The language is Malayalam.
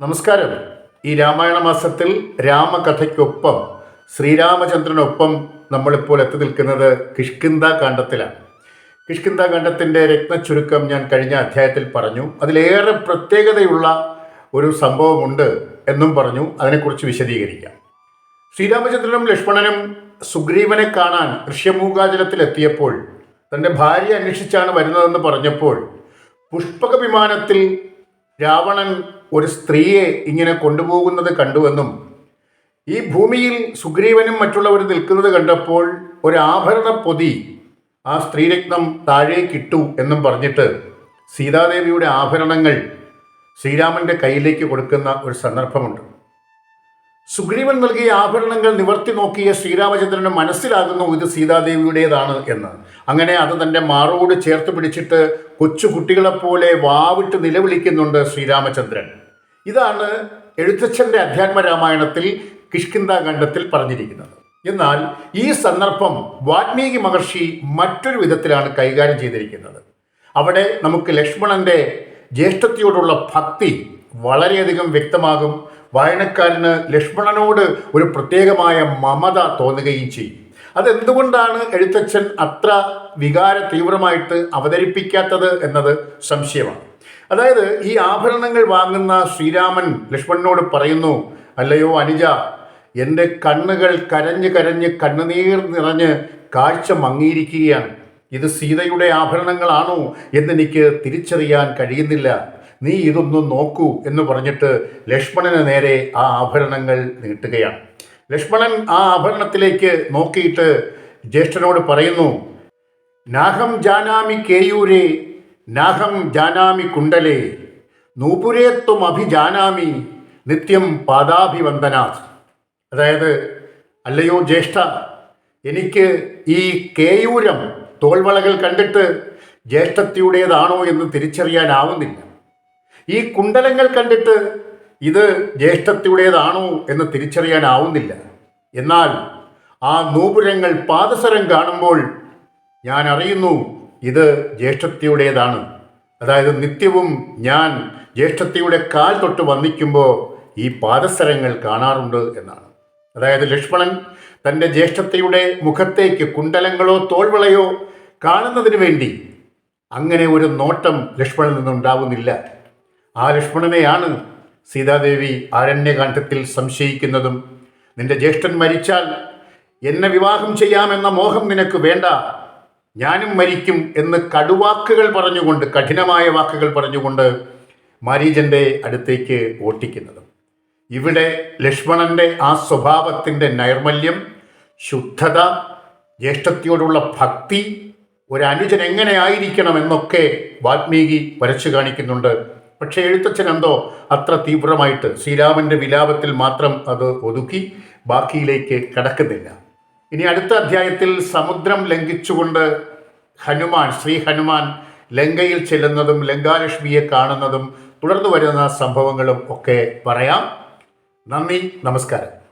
നമസ്കാരം. ഈ രാമായണ മാസത്തിൽ രാമകഥയ്ക്കൊപ്പം ശ്രീരാമചന്ദ്രനൊപ്പം നമ്മളിപ്പോൾ എത്തി നിൽക്കുന്നത് കിഷ്കിന്ത കാണ്ഡത്തിലാണ്. കിഷ്കിന്ത കാണ്ഡത്തിന്റെ രത്നച്ചുരുക്കം ഞാൻ കഴിഞ്ഞ അധ്യായത്തിൽ പറഞ്ഞു. അതിലേറെ പ്രത്യേകതയുള്ള ഒരു സംഭവമുണ്ട് എന്നും പറഞ്ഞു. അതിനെക്കുറിച്ച് വിശദീകരിക്കാം. ശ്രീരാമചന്ദ്രനും ലക്ഷ്മണനും സുഗ്രീവനെ കാണാൻ ഋഷ്യമൂകാചലത്തിൽ എത്തിയപ്പോൾ തന്റെ ഭാര്യ അന്വേഷിച്ചാണ് വരുന്നതെന്ന് പറഞ്ഞപ്പോൾ പുഷ്പക വിമാനത്തിൽ രാവണൻ ഒരു സ്ത്രീയെ ഇങ്ങനെ കൊണ്ടുപോകുന്നത് കണ്ടുവെന്നും ഈ ഭൂമിയിൽ സുഗ്രീവനും മറ്റുള്ളവരും നിൽക്കുന്നത് കണ്ടപ്പോൾ ഒരു ആഭരണ പൊതി ആ സ്ത്രീരത്നം താഴേക്കിട്ടു എന്നും പറഞ്ഞിട്ട് സീതാദേവിയുടെ ആഭരണങ്ങൾ ശ്രീരാമന്റെ കയ്യിലേക്ക് കൊടുക്കുന്ന ഒരു സന്ദർഭമുണ്ട്. സുഗ്രീവൻ നൽകിയ ആഭരണങ്ങൾ നിവർത്തി നോക്കിയ ശ്രീരാമചന്ദ്രന് മനസ്സിലാകുന്നു ഇത് സീതാദേവിയുടേതാണ് എന്ന്. അങ്ങനെ അത് തന്റെ മാറോട് ചേർത്ത് പിടിച്ചിട്ട് കൊച്ചു കുട്ടികളെപ്പോലെ വാവിട്ട് നിലവിളിക്കുന്നുണ്ട് ശ്രീരാമചന്ദ്രൻ. ഇതാണ് എഴുത്തച്ഛന്റെ അധ്യാത്മ രാമായണത്തിൽ കിഷ്കിന്താഖണ്ഡത്തിൽ പറഞ്ഞിരിക്കുന്നത്. എന്നാൽ ഈ സന്ദർഭം വാൽമീകി മഹർഷി മറ്റൊരു വിധത്തിലാണ് കൈകാര്യം ചെയ്തിരിക്കുന്നത്. അവിടെ നമുക്ക് ലക്ഷ്മണന്റെ ജ്യേഷ്ഠത്തിയോടുള്ള ഭക്തി വളരെയധികം വ്യക്തമാകും. വായനക്കാരന് ലക്ഷ്മണനോട് ഒരു പ്രത്യേകമായ മമത തോന്നുകയും ചെയ്യും. അതെന്തുകൊണ്ടാണ് എഴുത്തച്ഛൻ അത്ര വികാര തീവ്രമായിട്ട് അവതരിപ്പിക്കാത്തത് എന്നത് സംശയമാണ്. അതായത് ഈ ആഭരണങ്ങൾ വാങ്ങുന്ന ശ്രീരാമൻ ലക്ഷ്മണനോട് പറയുന്നു അല്ലയോ അനുജ എന്റെ കണ്ണുകൾ കരഞ്ഞ് കരഞ്ഞ് കണ്ണുനീർ നിറഞ്ഞ് കാഴ്ച മങ്ങിയിരിക്കുകയാണ്. ഇത് സീതയുടെ ആഭരണങ്ങളാണോ എന്നെനിക്ക് തിരിച്ചറിയാൻ കഴിയുന്നില്ല. നീ ഇതൊന്ന് നോക്കൂ എന്ന് പറഞ്ഞിട്ട് ലക്ഷ്മണന് നേരെ ആ ആഭരണങ്ങൾ നീട്ടുകയാണ്. ലക്ഷ്മണൻ ആ ആഭരണത്തിലേക്ക് നോക്കിയിട്ട് ജ്യേഷ്ഠനോട് പറയുന്നു നാഹം ജാനാമി കേയൂരേ നാഹം ജാനാമി കുണ്ടലേ നൂപുരേത്വം അഭിജാനാമി നിത്യം പാദാഭിവന്ദനാഥ് അതായത് അല്ലയോ ജ്യേഷ്ഠ എനിക്ക് ഈ കേയൂരം തോൾവളകൾ കണ്ടിട്ട് ജ്യേഷ്ഠത്തിയുടേതാണോ എന്ന് തിരിച്ചറിയാനാവുന്നില്ല. ഈ കുണ്ടലങ്ങൾ കണ്ടിട്ട് ഇത് ജ്യേഷ്ഠത്തിയുടേതാണോ എന്ന് തിരിച്ചറിയാനാവുന്നില്ല. എന്നാൽ ആ നൂപുരങ്ങൾ പാദസരം കാണുമ്പോൾ ഞാൻ അറിയുന്നു ഇത് ജ്യേഷ്ഠത്തിയുടേതാണ്. അതായത് നിത്യവും ഞാൻ ജ്യേഷ്ഠത്തിയുടെ കാൽ തൊട്ട് വന്നിക്കുമ്പോൾ ഈ പാദസരങ്ങൾ കാണാറുണ്ട് എന്നാണ്. അതായത് ലക്ഷ്മണൻ തന്റെ ജ്യേഷ്ഠത്തിയുടെ മുഖത്തേക്ക് കുണ്ടലങ്ങളോ തോൾവിളയോ കാണുന്നതിന് വേണ്ടി അങ്ങനെ ഒരു നോട്ടം ലക്ഷ്മണൻ നിന്നുണ്ടാവുന്നില്ല. ആ ലക്ഷ്മണനെയാണ് സീതാദേവി ആരണ്യകാന്ഡത്തിൽ സംശയിക്കുന്നതും. നിന്റെ ജ്യേഷ്ഠൻ മരിച്ചാൽ എന്നെ വിവാഹം ചെയ്യാമെന്ന മോഹം നിനക്ക് വേണ്ട. ഞാനും മരിക്കും എന്ന് കടുവാക്കുകൾ പറഞ്ഞുകൊണ്ട് കഠിനമായ വാക്കുകൾ പറഞ്ഞുകൊണ്ട് മാരീജന്റെ അടുത്തേക്ക് ഓട്ടിക്കുന്നതും. ഇവിടെ ലക്ഷ്മണന്റെ ആ സ്വഭാവത്തിന്റെ നൈർമല്യം ശുദ്ധത ജ്യേഷ്ഠത്തിയോടുള്ള ഭക്തി ഒരു അനുജൻ എങ്ങനെ ആയിരിക്കണം എന്നൊക്കെ വാത്മീകി വരച്ചു കാണിക്കുന്നുണ്ട്. പക്ഷേ എഴുത്തച്ഛൻ എന്തോ അത്ര തീവ്രമായിട്ട് ശ്രീരാമന്റെ വിലാപത്തിൽ മാത്രം അത് ഒതുക്കി ബാക്കിയിലേക്ക് കടക്കുന്നില്ല. ഇനി അടുത്ത അധ്യായത്തിൽ സമുദ്രം ലംഘിച്ചുകൊണ്ട് ഹനുമാൻ ശ്രീ ഹനുമാൻ ലങ്കയിൽ ചെല്ലുന്നതും ലങ്കാലക്ഷ്മിയെ കാണുന്നതും തുടർന്നു വരുന്ന സംഭവങ്ങളും ഒക്കെ പറയാം. നന്ദി നമസ്കാരം.